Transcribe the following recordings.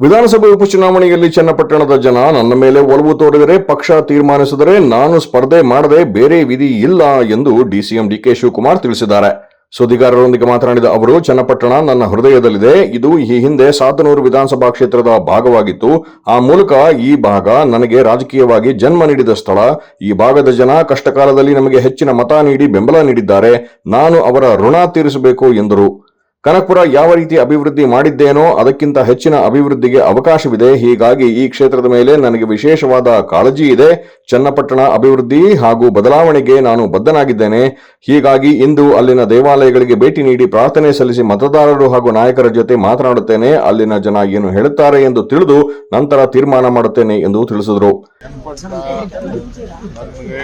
ವಿಧಾನಸಭೆ ಉಪಚುನಾವಣೆಯಲ್ಲಿ ಚನ್ನಪಟ್ಟಣದ ಜನ ನನ್ನ ಮೇಲೆ ಒಲವು ತೋರಿದರೆ ಪಕ್ಷ ತೀರ್ಮಾನಿಸಿದರೆ ನಾನು ಸ್ಪರ್ಧೆ ಮಾಡದೆ ಬೇರೆ ವಿಧಿ ಇಲ್ಲ ಎಂದು ಡಿಸಿಎಂ ಡಿಕೆ ಶಿವಕುಮಾರ್ ತಿಳಿಸಿದ್ದಾರೆ. ಸುದ್ದಿಗಾರರೊಂದಿಗೆ ಮಾತನಾಡಿದ ಅವರು, ಚನ್ನಪಟ್ಟಣ ನನ್ನ ಹೃದಯದಲ್ಲಿದೆ. ಇದು ಈ ಹಿಂದೆ ಸಾತನೂರು ವಿಧಾನಸಭಾ ಕ್ಷೇತ್ರದ ಭಾಗವಾಗಿತ್ತು. ಆ ಮೂಲಕ ಈ ಭಾಗ ನನಗೆ ರಾಜಕೀಯವಾಗಿ ಜನ್ಮ ನೀಡಿದ ಸ್ಥಳ. ಈ ಭಾಗದ ಜನ ಕಷ್ಟಕಾಲದಲ್ಲಿ ನಮಗೆ ಹೆಚ್ಚಿನ ಮತ ನೀಡಿ ಬೆಂಬಲ ನೀಡಿದ್ದಾರೆ. ನಾನು ಅವರ ಋಣ ತೀರಿಸಬೇಕು ಎಂದರು. ಕನಕಪುರ ಯಾವ ರೀತಿ ಅಭಿವೃದ್ಧಿ ಮಾಡಿದ್ದೇನೋ ಅದಕ್ಕಿಂತ ಹೆಚ್ಚಿನ ಅಭಿವೃದ್ಧಿಗೆ ಅವಕಾಶವಿದೆ. ಹೀಗಾಗಿ ಈ ಕ್ಷೇತ್ರದ ಮೇಲೆ ನನಗೆ ವಿಶೇಷವಾದ ಕಾಳಜಿ ಇದೆ. ಚನ್ನಪಟ್ಟಣ ಅಭಿವೃದ್ಧಿ ಹಾಗೂ ಬದಲಾವಣೆಗೆ ನಾನು ಬದ್ಧನಾಗಿದ್ದೇನೆ. ಹೀಗಾಗಿ ಇಂದು ಅಲ್ಲಿನ ದೇವಾಲಯಗಳಿಗೆ ಭೇಟಿ ನೀಡಿ ಪ್ರಾರ್ಥನೆ ಸಲ್ಲಿಸಿ ಮತದಾರರು ಹಾಗೂ ನಾಯಕರ ಜೊತೆ ಮಾತನಾಡುತ್ತೇನೆ. ಅಲ್ಲಿನ ಜನ ಏನು ಹೇಳುತ್ತಾರೆ ಎಂದು ತಿಳಿದು ನಂತರ ತೀರ್ಮಾನ ಮಾಡುತ್ತೇನೆ ಎಂದು ತಿಳಿಸಿದರು. ನನಗೆ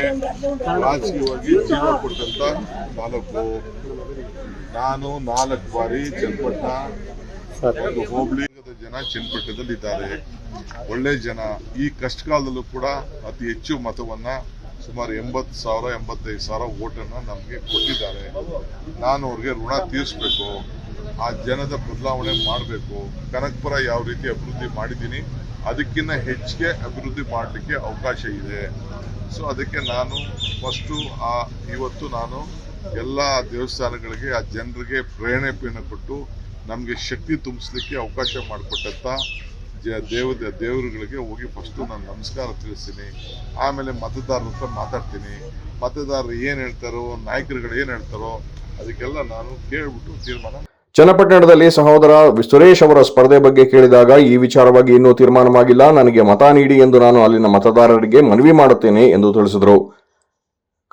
ರಾಜಕೀಯವಾಗಿ ಜೀವ ಕೊಟ್ಟಂತ ತಾಲೂಕು ನಾನು ನಾಲ್ಕು ಬಾರಿ ಚನ್ನಪಟ್ಟಣ ಒಂದು ಹೋಬಳಿ ಜನ ಚನ್ನಪಟ್ಟಣದಲ್ಲಿ ಇದ್ದಾರೆ ಒಳ್ಳೆ ಜನ ಈ ಕಷ್ಟ ಕಾಲದಲ್ಲೂ ಕೂಡ ಅತಿ ಹೆಚ್ಚು ಮತವನ್ನ ಸುಮಾರು ಎಂಬತ್ತು ಸಾವಿರ ಎಂಬತ್ತೈದು ಸಾವಿರ ಓಟನ್ನು ನಮಗೆ ಕೊಟ್ಟಿದ್ದಾರೆ ನಾನು ಅವ್ರಿಗೆ ಋಣ ತೀರಿಸ್ಬೇಕು ಆ ಜನದ ಬದಲಾವಣೆ ಮಾಡಬೇಕು ಕನಕಪುರ ಯಾವ ರೀತಿ ಅಭಿವೃದ್ಧಿ ಮಾಡಿದ್ದೀನಿ ಅದಕ್ಕಿಂತ ಹೆಚ್ಚಿಗೆ ಅಭಿವೃದ್ಧಿ ಮಾಡಲಿಕ್ಕೆ ಅವಕಾಶ ಇದೆ. ಸೊ ಅದಕ್ಕೆ ನಾನು ಫಸ್ಟು ಆ ಇವತ್ತು ನಾನು ಎಲ್ಲ ದೇವಸ್ಥಾನಗಳಿಗೆ ಆ ಜನರಿಗೆ ಪ್ರೇರಣೆ ಕೊಟ್ಟು ನಮಗೆ ಶಕ್ತಿ ತುಂಬಿಸ್ಲಿಕ್ಕೆ ಅವಕಾಶ ಮಾಡಿಕೊಟ್ಟಂತ ಜ ದೇವ, ದೇವರುಗಳಿಗೆ ಹೋಗಿ ಫಸ್ಟು ನಾನು ನಮಸ್ಕಾರ ತಿಳಿಸ್ತೀನಿ. ಆಮೇಲೆ ಮತದಾರರ ಹತ್ರ ಮಾತಾಡ್ತೀನಿ. ಮತದಾರರು ಏನು ಹೇಳ್ತಾರೋ, ನಾಯಕರುಗಳು ಏನು ಹೇಳ್ತಾರೋ, ಅದಕ್ಕೆಲ್ಲ ನಾನು ಕೇಳ್ಬಿಟ್ಟು ತೀರ್ಮಾನ ಚನ್ನಪಟ್ಟಣದಲ್ಲಿ ಸಹೋದರ ಸುರೇಶ್ ಅವರ ಸ್ಪರ್ಧೆ ಬಗ್ಗೆ ಕೇಳಿದಾಗ ಈ ವಿಚಾರವಾಗಿ ಇನ್ನೂ ತೀರ್ಮಾನವಾಗಿಲ್ಲ. ನನಗೆ ಮತ ನೀಡಿ ಎಂದು ನಾನು ಅಲ್ಲಿನ ಮತದಾರರಿಗೆ ಮನವಿ ಮಾಡುತ್ತೇನೆ ಎಂದು ತಿಳಿಸಿದರು.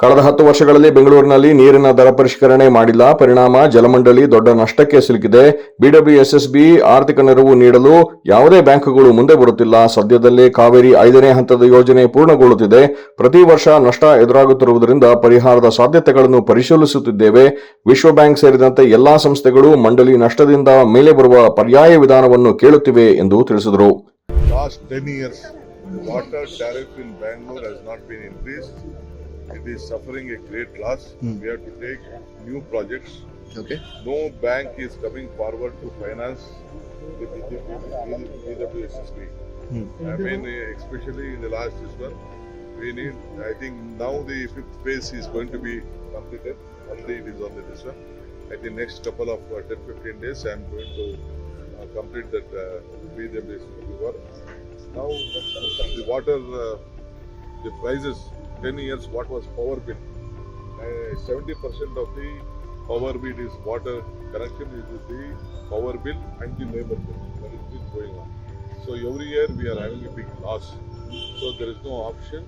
ಕಳೆದ ಹತ್ತು ವರ್ಷಗಳಲ್ಲಿ ಬೆಂಗಳೂರಿನಲ್ಲಿ ನೀರಿನ ದರ ಪರಿಷ್ಕರಣೆ ಮಾಡಿಲ್ಲ. ಪರಿಣಾಮ ಜಲಮಂಡಳಿ ದೊಡ್ಡ ನಷ್ಟಕ್ಕೆ ಸಿಲುಕಿದೆ. ಬಿಡಬ್ಲ್ಯೂಎಸ್ಎಸ್ಬಿ ಆರ್ಥಿಕ ನೆರವು ನೀಡಲು ಯಾವುದೇ ಬ್ಯಾಂಕುಗಳು ಮುಂದೆ ಬರುತ್ತಿಲ್ಲ. ಸದ್ಯದಲ್ಲೇ ಕಾವೇರಿ ಐದನೇ ಹಂತದ ಯೋಜನೆ ಪೂರ್ಣಗೊಳ್ಳುತ್ತಿದೆ. ಪ್ರತಿ ವರ್ಷ ನಷ್ಟ ಎದುರಾಗುತ್ತಿರುವುದರಿಂದ ಪರಿಹಾರದ ಸಾಧ್ಯತೆಗಳನ್ನು ಪರಿಶೀಲಿಸುತ್ತಿದ್ದೇವೆ. ವಿಶ್ವ ಬ್ಯಾಂಕ್ ಸೇರಿದಂತೆ ಎಲ್ಲಾ ಸಂಸ್ಥೆಗಳು ಮಂಡಳಿ ನಷ್ಟದಿಂದ ಮೇಲೆ ಬರುವ ಪರ್ಯಾಯ ವಿಧಾನವನ್ನು ಕೇಳುತ್ತಿವೆ ಎಂದು ತಿಳಿಸಿದರು. It is suffering a great loss. We have to take new projects. Okay. No bank is coming forward to finance the BWSSB. I mean, especially in the last this one, we need, I think now the fifth phase is going to be completed. Only it is on the this one. I think next couple of uh, 10 15 days, I am going to uh, complete that uh, BWSSB work. Now, the water, uh, the prices, 10 years, what was power bill? Uh, 70% of the power bill is water connection is with the power bill and the labor bill. That is going on. So every year we are having a big loss. So there is no option.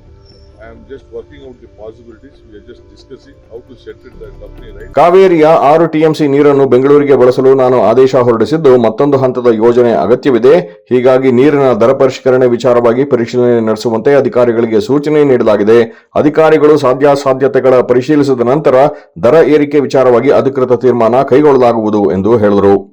ಕಾವೇರಿಯ ಆರು TMC ನೀರನ್ನು ಬೆಂಗಳೂರಿಗೆ ಬಳಸಲು ನಾನು ಆದೇಶ ಹೊರಡಿಸಿದ್ದು ಮತ್ತೊಂದು ಹಂತದ ಯೋಜನೆ ಅಗತ್ಯವಿದೆ. ಹೀಗಾಗಿ ನೀರಿನ ದರ ಪರಿಷ್ಕರಣೆ ವಿಚಾರವಾಗಿ ಪರಿಶೀಲನೆ ನಡೆಸುವಂತೆ ಅಧಿಕಾರಿಗಳಿಗೆ ಸೂಚನೆ ನೀಡಲಾಗಿದೆ. ಅಧಿಕಾರಿಗಳು ಸಾಧ್ಯಾಸಾಧ್ಯತೆಗಳ ಪರಿಶೀಲಿಸಿದ ನಂತರ ದರ ಏರಿಕೆ ವಿಚಾರವಾಗಿ ಅಧಿಕೃತ ತೀರ್ಮಾನ ಕೈಗೊಳ್ಳಲಾಗುವುದು ಎಂದು ಹೇಳಿದರು.